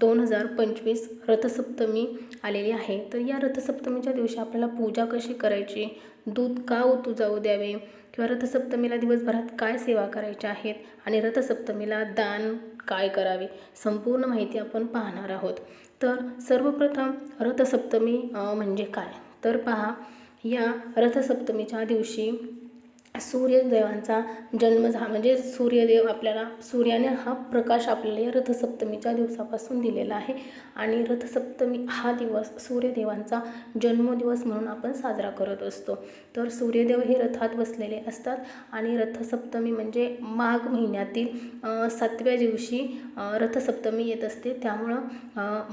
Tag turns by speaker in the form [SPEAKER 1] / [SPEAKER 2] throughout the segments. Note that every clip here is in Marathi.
[SPEAKER 1] दोन हजार पंचवीस रथसप्तमी आलेली आहे. तर या रथसप्तमीच्या दिवशी आपल्याला पूजा कशी करायची? दूध का ओतू जाऊ द्यावे? किंवा रथसप्तमीला दिवसभरात काय सेवा करायच्या आहेत आणि रथसप्तमीला दान काय करावे? संपूर्ण माहिती आपण पाहणार आहोत. तर सर्वप्रथम रथसप्तमी म्हणजे काय? तर पहा या रथसप्तमीच्या दिवशी सूर्यदेवांचा जन्म झा म्हणजे सूर्यदेव आपल्याला सूर्याने हा प्रकाश आपल्याला या रथसप्तमीच्या दिवसापासून दिलेला आहे. आणि रथसप्तमी हा दिवस सूर्यदेवांचा जन्मदिवस म्हणून आपण साजरा करत असतो. तर सूर्यदेव हे रथात बसलेले असतात. आणि रथसप्तमी म्हणजे माघ महिन्यातील सातव्या दिवशी रथसप्तमी येत असते. त्यामुळं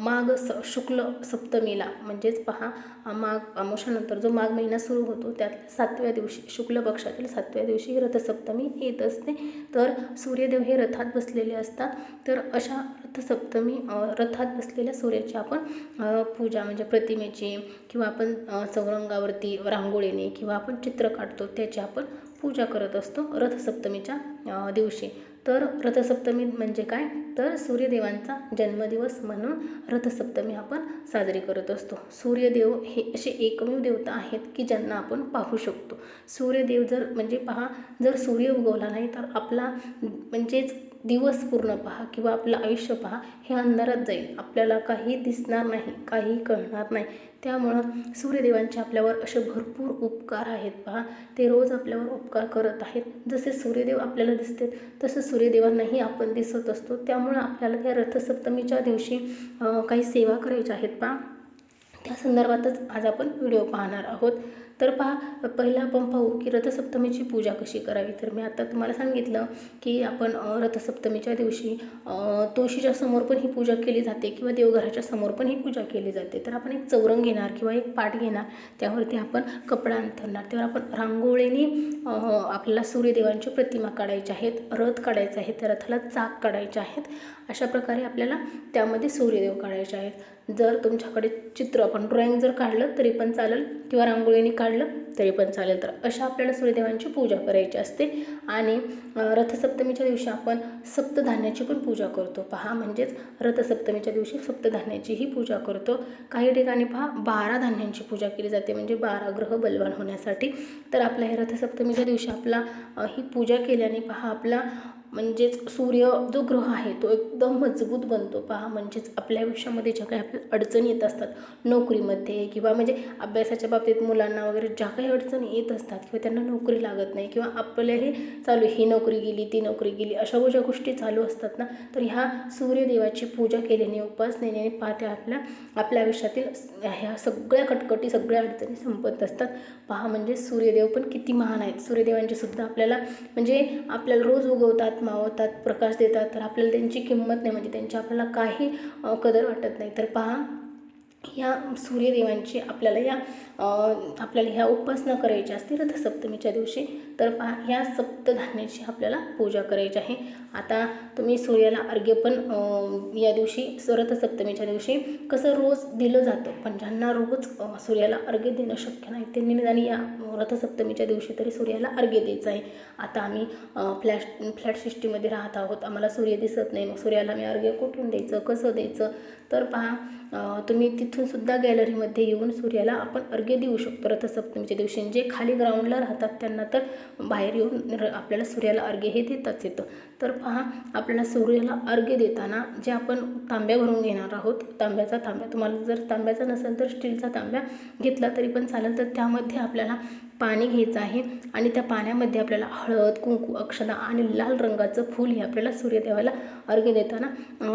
[SPEAKER 1] माघ स शुक्ल सप्तमीला म्हणजेच पहा माघ अमोशानंतर जो माघ महिना सुरू होतो त्यात सातव्या दिवशी शुक्ल पक्षातील सातव्या दिवशी रथसप्तमी येत असते. तर सूर्यदेव हे रथात बसलेले असतात. तर अशा रथसप्तमी रथात बसलेल्या सूर्याची आपण पूजा म्हणजे प्रतिमेची किंवा आपण चौरंगावरती रांगोळीने किंवा आपण चित्र काढतो त्याची आपण पूजा करत असतो रथसप्तमीच्या दिवशी. तर रथसप्तमी म्हणजे काय? तर सूर्यदेवांचा जन्मदिवस म्हणून रथसप्तमी आपण साजरी करत असतो. सूर्यदेव हे असे एकमेव देवता आहेत की ज्यांना आपण पाहू शकतो. सूर्यदेव जर म्हणजे पहा जर सूर्य उगवला नाही तर आपला म्हणजेच दिवस पूर्ण पहा किंवा आपलं आयुष्य पहा हे अंधारात जाईल. आपल्याला काही दिसणार नाही काही कळणार नाही. त्यामुळं सूर्यदेवांचे आपल्यावर असे भरपूर उपकार आहेत पहा. ते रोज आपल्यावर उपकार करत आहेत. जसे सूर्यदेव आपल्याला दिसतात तसं सूर्यदेवांनाही आपण दिसत असतो. त्यामुळं आपल्याला त्या रथसप्तमीच्या दिवशी काही सेवा करायच्या आहेत पहा. त्या संदर्भातच आज आपण व्हिडिओ पाहणार आहोत. तर पहा पहिला आपण पाहू की रथसप्तमीची पूजा कशी करावी? तर मी आता तुम्हाला सांगितलं की आपण रथसप्तमीच्या दिवशी तुळशीच्या समोर पण ही पूजा केली जाते किंवा देवघराच्या समोर पण ही पूजा केली जाते. तर आपण एक चौरंग घेणार किंवा एक पाट घेणार त्यावरती आपण कपडा अंथरणार. त्यावर आपण रांगोळीने आपल्याला सूर्यदेवांची प्रतिमा काढायची आहेत रथ काढायचा आहे त्या रथाला चाक काढायचे आहेत. अशा प्रकारे आपल्याला त्यामध्ये सूर्यदेव काढायचे आहेत. जर तुमच्याकडे चित्र आपण ड्रॉइंग जर काढलं तरी पण चालेल. किंवा रांगोळीने काढलं तरी पण चालेल. तर अशा आपल्याला सूर्यदेवांची पूजा करायची असते. आणि रथसप्तमीच्या दिवशी आपण सप्तधान्याची पण पूजा करतो. पहा म्हणजेच रथसप्तमीच्या दिवशी सप्तधान्याचीही पूजा करतो. काही ठिकाणी पहा बारा धान्यांची पूजा केली जाते म्हणजे बारा ग्रह बलवान होण्यासाठी. तर आपल्या हे रथसप्तमीच्या दिवशी आपला ही पूजा केल्याने पहा आपला म्हणजेच सूर्य जो ग्रह आहे तो एकदम मजबूत बनतो. पहा म्हणजेच आपल्या आयुष्यामध्ये ज्या काही आपल्या अडचणी येत असतात नोकरीमध्ये किंवा म्हणजे अभ्यासाच्या बाबतीत मुलांना वगैरे ज्या काही अडचणी येत असतात किंवा त्यांना नोकरी लागत नाही किंवा आपल्याही चालू ही नोकरी गेली ती नोकरी गेली अशा ज्या गोष्टी चालू असतात ना तर ह्या सूर्यदेवाची पूजा केल्याने उपासनेने पाहत्या आपल्या आपल्या आयुष्यातील ह्या सगळ्या कटकटी सगळ्या अडचणी संपत असतात. पहा म्हणजे सूर्यदेव पण किती महान आहेत. सूर्यदेवांचे सुद्धा आपल्याला म्हणजे आपल्याला रोज उगवतात मावतात प्रकाश देतात तर आपल्याला त्यांची किंमत नाही म्हणजे त्यांची आपल्याला काही कदर वाटत नाही. तर पहा या सूर्यदेवांची आपल्याला या आपल्याला ह्या उपासना करायची असते रथसप्तमीच्या दिवशी. तर पहा ह्या धान्याची आपल्याला पूजा करायची आहे. आता तुम्ही सूर्याला अर्घ्य पण या दिवशी रथसप्तमीच्या दिवशी कसं रोज दिलं जातं? पण ज्यांना रोज सूर्याला अर्घ्य देणं शक्य नाही त्यांनी निदान या रथसप्तमीच्या दिवशी तरी सूर्याला अर्घ्य द्यायचं आहे. आता आम्ही फ्लॅट फ्लॅट सिस्टीममध्ये राहत आहोत. आम्हाला सूर्य दिसत नाही. मग सूर्याला मी अर्घ्य कुठून द्यायचं? कसं द्यायचं? तर पहा तुम्ही तिथून सुद्धा गॅलरीमध्ये येऊन सूर्याला आपण अर्घ्य देऊ शकतो रथसप्तमीच्या दिवशी. जे खाली ग्राउंडला राहतात त्यांना तर बाहेर येऊन र- आपल्याला सूर्याला अर्घ्य हे देताच येतं. तर पहा आपल्याला सूर्याला अर्घ्य देताना जे आपण तांब्या भरून घेणार आहोत तांब्याचा तांब्या तुम्हाला जर तांब्याचा नसेल तर स्टीलचा तांब्या घेतला तरी पण चालेल. तर त्यामध्ये आपल्याला पाणी घ्यायचं आहे आणि त्या पाण्यामध्ये आपल्याला हळद कुंकू अक्षदा आणि लाल रंगाचं फूल हे आपल्याला सूर्यदेवाला अर्घ्य देताना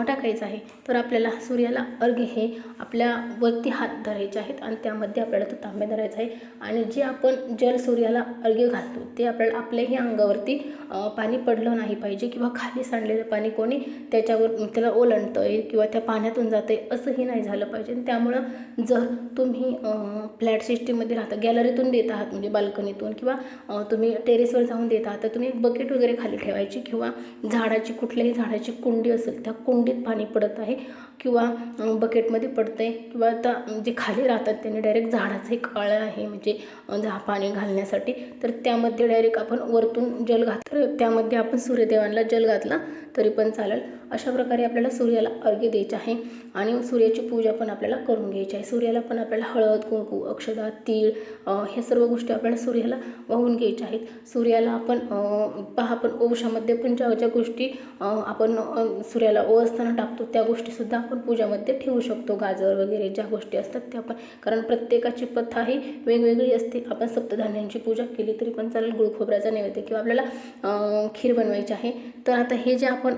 [SPEAKER 1] टाकायचं आहे. तर आपल्याला सूर्याला अर्घ्य हे आपल्या वरती हात धरायचे आहेत आणि त्यामध्ये आपल्याला तो तांब्या धरायचा आहे. आणि जे आपण जल सूर्याला अर्घ्य घालतो ते आपल्याला आपल्याही अंगावरती पाणी पडलं नाही पाहिजे किंवा खाली सांडलेलं पाणी कोणी त्याच्यावर त्याला ओलांडतं आहे किंवा त्या पाण्यातून जातं आहे असंही नाही झालं पाहिजे. त्यामुळं जर तुम्ही फ्लॅट सिस्टीममध्ये राहता गॅलरीतून देत आहात म्हणजे बाल्कनीतून किंवा तुम्ही टेरेसवर जाऊन देत आहात तर तुम्ही एक बकेट वगैरे खाली ठेवायची किंवा झाडाची कुठल्याही झाडाची कुंडी असेल त्या कुंडीत पाणी पडत आहे किंवा बकेटमध्ये पडतं आहे किंवा आता जे खाली राहतात त्यांनी डायरेक्ट झाडाचं एक अळं आहे म्हणजे झा पाणी घालण्यासाठी तर त्यामध्ये डायरेक्ट आपण वरतून जल घात त्यामध्ये आपण सूर्यदेवांना जल घातला तरी पण चालेल. अशा प्रकारे आपल्याला सूर्याला अर्घ्य द्यायचं आहे. आणि सूर्याची पूजा पण आपल्याला करून घ्यायची आहे. सूर्याला पण आपल्याला हळद कुंकू अक्षदा तीळ ह्या सर्व गोष्टी आपल्याला सूर्याला वाहून घ्यायच्या आहेत. सूर्याला आपण पहा आपण ओवशामध्ये पण ज्या ज्या गोष्टी आपण सूर्याला सूर्याला असताना टाकतो त्या गोष्टीसुद्धा आपण पूजामध्ये ठेवू शकतो. गाजर वगैरे ज्या गोष्टी असतात त्या पण. कारण प्रत्येकाची प्रथा ही वेगवेगळी असते. आपण सप्तधान्यांची पूजा केली तरी पण चालेल. गुळखोबऱ्याचा नैवेद्य किंवा आपल्याला खीर बनवायची आहे. तर आता हे जे आपण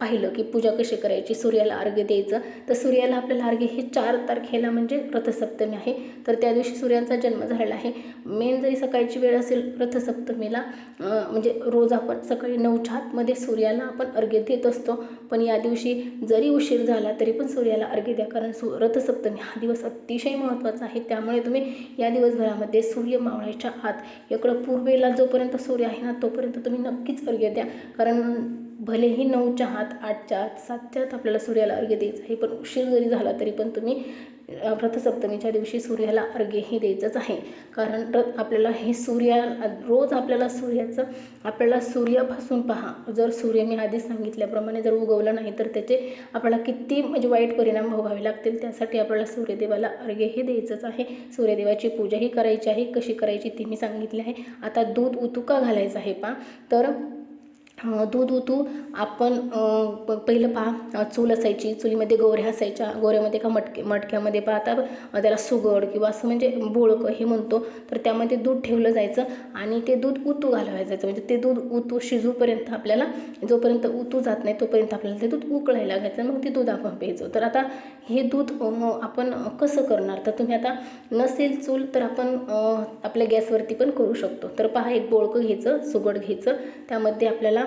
[SPEAKER 1] पाहिलं पाहिलं की पूजा कशी करायची सूर्याला अर्घ्य द्यायचं. तर सूर्याला आपल्याला अर्घ्य हे चार तारखेला म्हणजे रथसप्तमी आहे. तर त्या दिवशी सूर्यांचा जन्म झालेला आहे. मेन जरी सकाळची वेळ असेल रथसप्तमीला म्हणजे रोज आपण सकाळी नऊच्या आतमध्ये सूर्याला आपण अर्घ्य देत असतो. पण या दिवशी जरी उशीर झाला तरी पण सूर्याला अर्घ्य द्या. कारण सु रथसप्तमी हा दिवस अतिशय महत्त्वाचा आहे. त्यामुळे तुम्ही या दिवसभरामध्ये सूर्य मावळायच्या आत इकडं पूर्वेला जोपर्यंत सूर्य आहे ना तोपर्यंत तुम्ही नक्कीच अर्घ्य द्या. कारण भलेही नऊच्या आत आठच्या आत सातच्या आत आपल्याला सूर्याला अर्घ्य द्यायचं आहे पण उशीर जरी झाला तरी पण तुम्ही रथसप्तमीच्या दिवशी सूर्याला अर्घ्यही द्यायचंच आहे. कारण रथ आपल्याला हे सूर्या रोज आपल्याला सूर्याचं आपल्याला सूर्यापासून पहा. जर सूर्य मी आधीच सांगितल्याप्रमाणे जर उगवला नाही तर त्याचे आपल्याला किती म्हणजे वाईट परिणाम भोगावे लागतील? त्यासाठी आपल्याला सूर्यदेवाला अर्घ्यही द्यायचंच आहे. सूर्यदेवाची पूजाही करायची आहे. कशी करायची ती मी सांगितली आहे. आता दूध उतुका घालायचा घालायचं आहे पा तर दूध उतू आपण प- पहिलं पहा चूल असायची चुलीमध्ये गोऱ्या असायच्या गोऱ्यामध्ये का मटके मटक्यामध्ये पाहता त्याला सुगड किंवा असं म्हणजे बोळकं हे म्हणतो तर त्यामध्ये दूध ठेवलं जायचं आणि ते दूध उतू घालवायला जायचं. म्हणजे ते दूध उतू शिजूपर्यंत आपल्याला जोपर्यंत उतू जात नाही तोपर्यंत आपल्याला ते दूध उकळायला घ्यायचं मग ते दूध आपण प्यायचं. तर आता हे दूध आपण कसं करणार? तर तुम्ही आता नसेल चूल तर आपण आपल्या गॅसवरती पण करू शकतो. तर पहा एक बोळकं घ्यायचं सुगड घ्यायचं. त्यामध्ये आपल्याला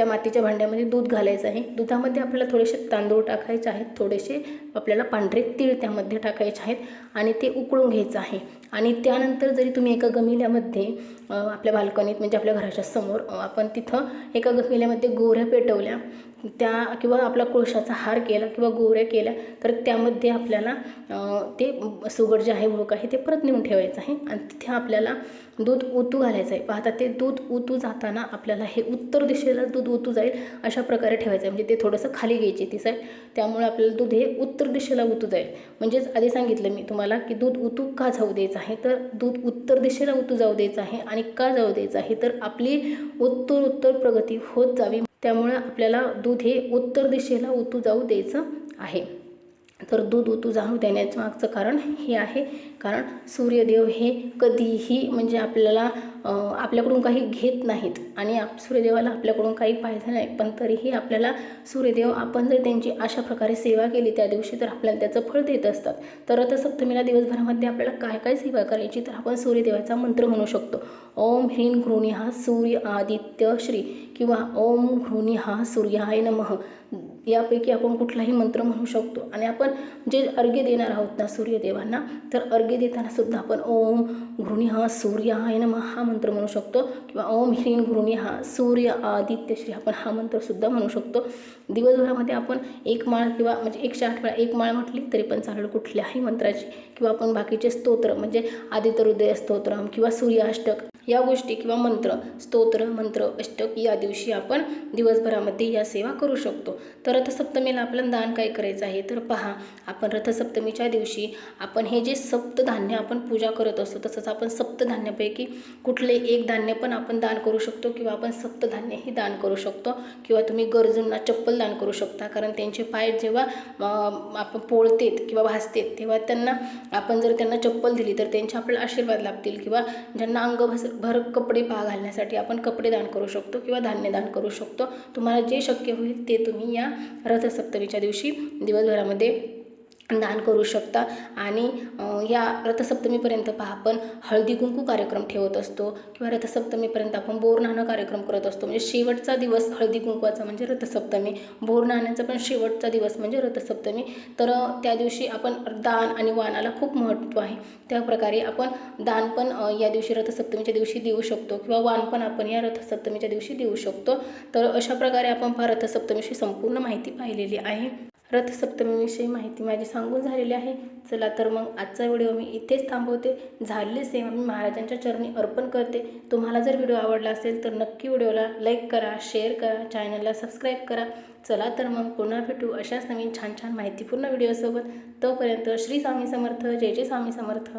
[SPEAKER 1] त्या मातीच्या भांड्यामध्ये दूध घालायचं आहे. दुधामध्ये आपल्याला थोडेसे तांदूळ टाकायचे आहेत. थोडेसे आपल्याला पांढरे तीळ त्यामध्ये टाकायचे आहेत आणि ते उकळून घ्यायचं आहे. आणि त्यानंतर जरी तुम्ही एका गमिल्यामध्ये आपल्या बाल्कनीत म्हणजे आपल्या घराच्या समोर आपण तिथं एका गमिल्यामध्ये गोऱ्या पेटवल्या त्या किंवा आपला कोळशाचा हार केला किंवा गोऱ्या केल्या तर त्यामध्ये आपल्याला ते सुगड जे आहे भोक आहे ते परत नेऊन ठेवायचं आहे. आणि तिथे आपल्याला दूध उतू घालायचं आहे. पाहता ते दूध उतू जाताना आपल्याला हे उत्तर दिशेला दूध उतू जाईल अशा प्रकारे ठेवायचं आहे. म्हणजे ते थोडंसं खाली घ्यायची ती साईड. त्यामुळे आपल्याला दूध हे उत्तर दिशेला उतू जाईल. म्हणजेच आधी सांगितलं मी तुम्हाला की दूध उतू का जाऊ द्यायचं आहे? तर दूध उत्तर दिशेला उतू जाऊ द्यायचं आहे आणि का जाऊ द्यायचं आहे? तर आपली उत्तर उत्तर प्रगती होत जावी. त्यामुळे आपल्याला दूध हे उत्तर दिशेला उतू जाऊ द्यायचं आहे. तर दूध उतू जाऊ देण्याचं मागचं कारण हे आहे. कारण सूर्यदेव हे कधीही म्हणजे आपल्याला आपल्याकडून काही घेत नाहीत आणि आप सूर्यदेवाला आपल्याकडून काही पाहिजे नाही. पण तरीही आपल्याला सूर्यदेव आपण जर त्यांची अशा प्रकारे सेवा केली त्या दिवशी तर आपल्याला त्याचं फळ देत असतात. तर सप्तमीला दिवसभरामध्ये आपल्याला काय काय सेवा करायची तर आपण सूर्यदेवाचा मंत्र म्हणू शकतो. ओम ह्रीं घृणी हा सूर्य आदित्य श्री किंवा ओम घृणी हा सूर्याय नमः. यापैकी आपण कुठलाही मंत्र म्हणू शकतो. आणि आपण जे अर्घ्य देणार आहोत ना सूर्यदेवांना तर अर्घ्य देताना सुद्धा आपण ओम घृणी हा सूर्याय नमः हा मंत्र म्हणू शकतो. किंवा ओम ह्रीन घृणी हा सूर्य आदित्य श्री आपण हा मंत्रसुद्धा म्हणू शकतो. दिवसभरामध्ये आपण एक माळ किंवा म्हणजे एकशे आठ वेळा एक माळ म्हटली तरी पण चालेल कुठल्याही मंत्राची. किंवा आपण बाकीचे स्तोत्र म्हणजे आदित्य हृदय स्तोत्रम किंवा सूर्याष्टक या गोष्टी किंवा मंत्र स्तोत्र मंत्र अष्टक या दिवशी आपण दिवसभरामध्ये या सेवा करू शकतो. तर रथसप्तमीला आपल्याला दान काय करायचं आहे? तर पहा आपण रथसप्तमीच्या दिवशी आपण हे जे सप्तधान्य आपण पूजा करत असतो तसंच आपण सप्तधान्यापैकी कुठले एक धान्य पण आपण दान करू शकतो किंवा आपण सप्तधान्यही दान करू शकतो किंवा तुम्ही गरजूंना चप्पल दान करू शकता. कारण त्यांचे पाय जेव्हा आपण पोळतेत किंवा भासतेत तेव्हा त्यांना आपण जर त्यांना चप्पल दिली तर त्यांचे आपल्याला आशीर्वाद लाभतील किंवा ज्यांना अंग भास भर कपडे पा घालण्यासाठी आपण कपडे दान करू शकतो किंवा धान्य दान करू शकतो. तुम्हाला जे शक्य होईल ते तुम्ही या रथसप्तमीच्या दिवशी दिवसभरामध्ये दान करू शकता. आणि या रथसप्तमीपर्यंत पहा आपण हळदी कुंकू कार्यक्रम ठेवत असतो किंवा रथसप्तमीपर्यंत आपण बोरनाणं कार्यक्रम करत असतो. म्हणजे शेवटचा दिवस हळदी कुंकवाचा म्हणजे रथसप्तमी. बोरनाण्याचा पण शेवटचा दिवस म्हणजे रथसप्तमी. तर त्या दिवशी आपण दान आणि वाणाला खूप महत्त्व आहे. त्याप्रकारे आपण दान पण या दिवशी रथसप्तमीच्या दिवशी देऊ शकतो किंवा वाण पण आपण या रथसप्तमीच्या दिवशी देऊ शकतो. तर अशा प्रकारे आपण पहा रथसप्तमीची संपूर्ण माहिती पाहिलेली आहे. रथसप्तमीविषयी माहिती माझी सांगून झालेली आहे. चला तर मग आजचा व्हिडिओ मी इथेच थांबवते. झालेली सेवा मी महाराजांच्या चरणी अर्पण करते. तुम्हाला जर व्हिडिओ आवडला असेल तर नक्की व्हिडिओला लाईक करा शेअर करा चॅनलला सबस्क्राईब करा. चला तर मग पुन्हा भेटू अशाच नवीन छान छान माहितीपूर्ण व्हिडिओसोबत. तोपर्यंत श्री स्वामी समर्थ जय जय स्वामी समर्थ.